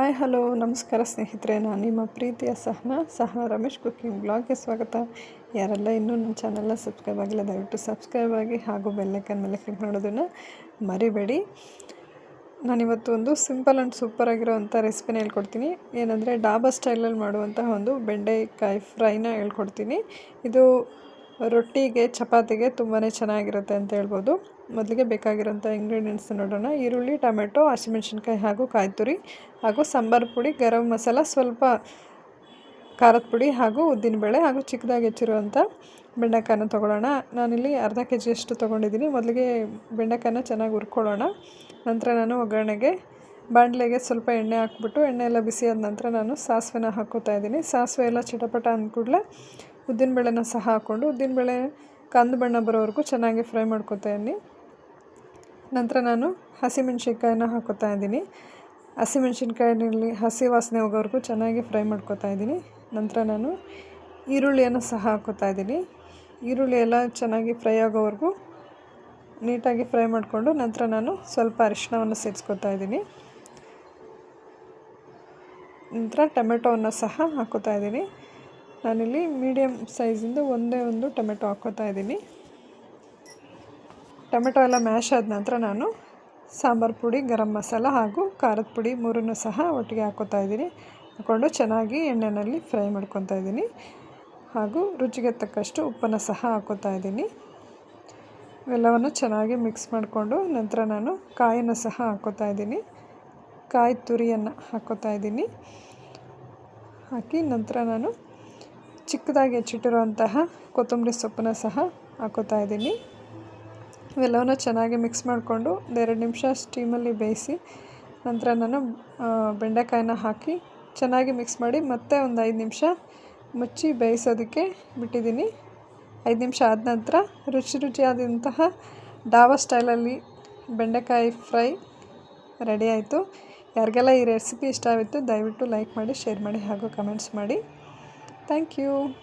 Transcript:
Hi, hello, ನಮಸ್ಕಾರ ಸ್ನೇಹಿತರೆ. ನಾನು ನಿಮ್ಮ ಪ್ರೀತಿಯ ಸಹನಾ ಸಹನಾ ರಮೇಶ್ ಕುಕ್ಕಿಂಗ್ ಬ್ಲಾಗ್ಗೆ ಸ್ವಾಗತ. ಯಾರೆಲ್ಲ ಇನ್ನೂ ನನ್ನ ಚಾನಲ್ನ ಸಬ್ಸ್ಕ್ರೈಬ್ ಆಗಿಲ್ಲ, ದಯವಿಟ್ಟು ಸಬ್ಸ್ಕ್ರೈಬ್ ಆಗಿ ಹಾಗೂ ಬೆಲ್ಲೈಕನ್ ಮೇಲೆ ಕ್ಲಿಕ್ ಮಾಡೋದನ್ನು ಮರಿಬೇಡಿ. ನಾನಿವತ್ತು ಒಂದು ಸಿಂಪಲ್ ಆ್ಯಂಡ್ ಸೂಪರ್ ಆಗಿರೋವಂಥ ರೆಸಿಪಿನ ಹೇಳ್ಕೊಡ್ತೀನಿ. ಏನಂದರೆ ಡಾಬಾ ಸ್ಟೈಲಲ್ಲಿ ಮಾಡುವಂತಹ ಒಂದು ಬೆಂಡೆಕಾಯಿ ಫ್ರೈನ ಹೇಳ್ಕೊಡ್ತೀನಿ. ಇದು ರೊಟ್ಟಿಗೆ, ಚಪಾತಿಗೆ ತುಂಬಾ ಚೆನ್ನಾಗಿರುತ್ತೆ ಅಂತ ಹೇಳ್ಬೋದು. ಮೊದಲಿಗೆ ಬೇಕಾಗಿರೋಂಥ ಇಂಗ್ರೀಡಿಯೆಂಟ್ಸ್ ನೋಡೋಣ. ಈರುಳ್ಳಿ, ಟೊಮೆಟೊ, ಹಸಿಮೆಣ್ಸಿನ್ಕಾಯಿ ಹಾಗೂ ಕಾಯ್ತುರಿ ಹಾಗೂ ಸಾಂಬಾರು ಪುಡಿ, ಗರಂ ಮಸಾಲ, ಸ್ವಲ್ಪ ಖಾರದ ಪುಡಿ ಹಾಗೂ ಉದ್ದಿನಬೇಳೆ ಹಾಗೂ ಚಿಕ್ಕದಾಗಿ ಹೆಚ್ಚಿರುವಂಥ ಬೆಂಡೆಕಾಯನ್ನು ತೊಗೊಳ್ಳೋಣ. ನಾನಿಲ್ಲಿ ಅರ್ಧ ಕೆ ಜಿಯಷ್ಟು ತೊಗೊಂಡಿದ್ದೀನಿ. ಮೊದಲಿಗೆ ಬೆಂಡೆಕಾಯನ್ನ ಚೆನ್ನಾಗಿ ಹುರ್ಕೊಳ್ಳೋಣ. ನಂತರ ನಾನು ಒಗ್ಗರಣೆಗೆ ಬಾಣಲೆಗೆ ಸ್ವಲ್ಪ ಎಣ್ಣೆ ಹಾಕ್ಬಿಟ್ಟು, ಎಣ್ಣೆ ಎಲ್ಲ ಬಿಸಿಯಾದ ನಂತರ ನಾನು ಸಾಸಿವೆನ ಹಾಕ್ಕೋತಾ ಇದ್ದೀನಿ. ಸಾಸಿವೆ ಎಲ್ಲ ಚಿಟಪಟ ಅಂದ್ಕೂಡಲೇ ಉದ್ದಿನಬೇಳೆನ ಸಹ ಹಾಕ್ಕೊಂಡು ಉದ್ದಿನಬೇಳೆ ಕಂದು ಬಣ್ಣ ಬರೋವರೆಗೂ ಚೆನ್ನಾಗಿ ಫ್ರೈ ಮಾಡ್ಕೊತಾ ಇದ್ದೀನಿ. ನಂತರ ನಾನು ಹಸಿಮೆಣ್ಸಿನ್ಕಾಯಿನ ಹಾಕೋತಾ ಇದ್ದೀನಿ. ಹಸಿಮೆಣ್ಸಿನ್ಕಾಯಿನಲ್ಲಿ ಹಸಿ ವಾಸನೆ ಹೋಗೋವರೆಗೂ ಚೆನ್ನಾಗಿ ಫ್ರೈ ಮಾಡ್ಕೊತಾ ಇದ್ದೀನಿ. ನಂತರ ನಾನು ಈರುಳ್ಳಿಯನ್ನು ಸಹ ಹಾಕೋತಾ ಇದ್ದೀನಿ. ಈರುಳ್ಳಿ ಎಲ್ಲ ಚೆನ್ನಾಗಿ ಫ್ರೈ ಆಗೋವರೆಗೂ ನೀಟಾಗಿ ಫ್ರೈ ಮಾಡಿಕೊಂಡು ನಂತರ ನಾನು ಸ್ವಲ್ಪ ಅರಿಶಿಣವನ್ನು ಸೇರಿಸ್ಕೊತಾ ಇದ್ದೀನಿ. ನಂತರ ಟೊಮೆಟೊವನ್ನು ಸಹ ಹಾಕೋತಾ ಇದ್ದೀನಿ. ನಾನಿಲ್ಲಿ ಮೀಡಿಯಮ್ ಸೈಜಿಂದು ಒಂದೇ ಒಂದು ಟೊಮೆಟೊ ಹಾಕೋತಾ ಇದ್ದೀನಿ. ಟೊಮೆಟೊ ಎಲ್ಲ ಮ್ಯಾಶ್ ಆದ ನಂತರ ನಾನು ಸಾಂಬಾರು ಪುಡಿ, ಗರಂ ಮಸಾಲ ಹಾಗೂ ಖಾರದ ಪುಡಿ ಮೂರನ್ನು ಸಹ ಒಟ್ಟಿಗೆ ಹಾಕೋತಾ ಇದ್ದೀನಿ. ಹಾಕ್ಕೊಂಡು ಚೆನ್ನಾಗಿ ಎಣ್ಣೆಯಲ್ಲಿ ಫ್ರೈ ಮಾಡ್ಕೊತಾ ಇದ್ದೀನಿ. ಹಾಗೂ ರುಚಿಗೆ ತಕ್ಕಷ್ಟು ಉಪ್ಪನ್ನು ಸಹ ಹಾಕೋತಾ ಇದ್ದೀನಿ. ಇವೆಲ್ಲವನ್ನು ಚೆನ್ನಾಗಿ ಮಿಕ್ಸ್ ಮಾಡಿಕೊಂಡು ನಂತರ ನಾನು ಕಾಯನ್ನು ಸಹ ಹಾಕೋತಾ ಇದ್ದೀನಿ. ಕಾಯಿ ತುರಿಯನ್ನು ಹಾಕೋತಾ ಇದ್ದೀನಿ. ಹಾಕಿ ನಂತರ ನಾನು ಚಿಕ್ಕದಾಗಿ ಹೆಚ್ಚಿಟ್ಟಿರುವಂತಹ ಕೊತ್ತಂಬರಿ ಸೊಪ್ಪನ್ನ ಸಹ ಹಾಕೋತಾ ಇದ್ದೀನಿ. ಇವೆಲ್ಲವನ್ನು ಚೆನ್ನಾಗಿ ಮಿಕ್ಸ್ ಮಾಡಿಕೊಂಡು ಒಂದೆರಡು ನಿಮಿಷ ಸ್ಟೀಮಲ್ಲಿ ಬೇಯಿಸಿ ನಂತರ ನಾನು ಬೆಂಡೆಕಾಯಿನ ಹಾಕಿ ಚೆನ್ನಾಗಿ ಮಿಕ್ಸ್ ಮಾಡಿ ಮತ್ತೆ ಒಂದು ಐದು ನಿಮಿಷ ಮುಚ್ಚಿ ಬೇಯಿಸೋದಕ್ಕೆ ಬಿಟ್ಟಿದ್ದೀನಿ. ಐದು ನಿಮಿಷ ಆದ ನಂತರ ರುಚಿ ರುಚಿಯಾದಂತಹ ಡಾಬಾ ಸ್ಟೈಲಲ್ಲಿ ಬೆಂಡೆಕಾಯಿ ಫ್ರೈ ರೆಡಿ ಆಯಿತು. ಯಾರಿಗೆಲ್ಲ ಈ ರೆಸಿಪಿ ಇಷ್ಟ ಆಗಿತ್ತು ದಯವಿಟ್ಟು ಲೈಕ್ ಮಾಡಿ ಶೇರ್ ಮಾಡಿ ಹಾಗೂ ಕಮೆಂಟ್ಸ್ ಮಾಡಿ. Thank you.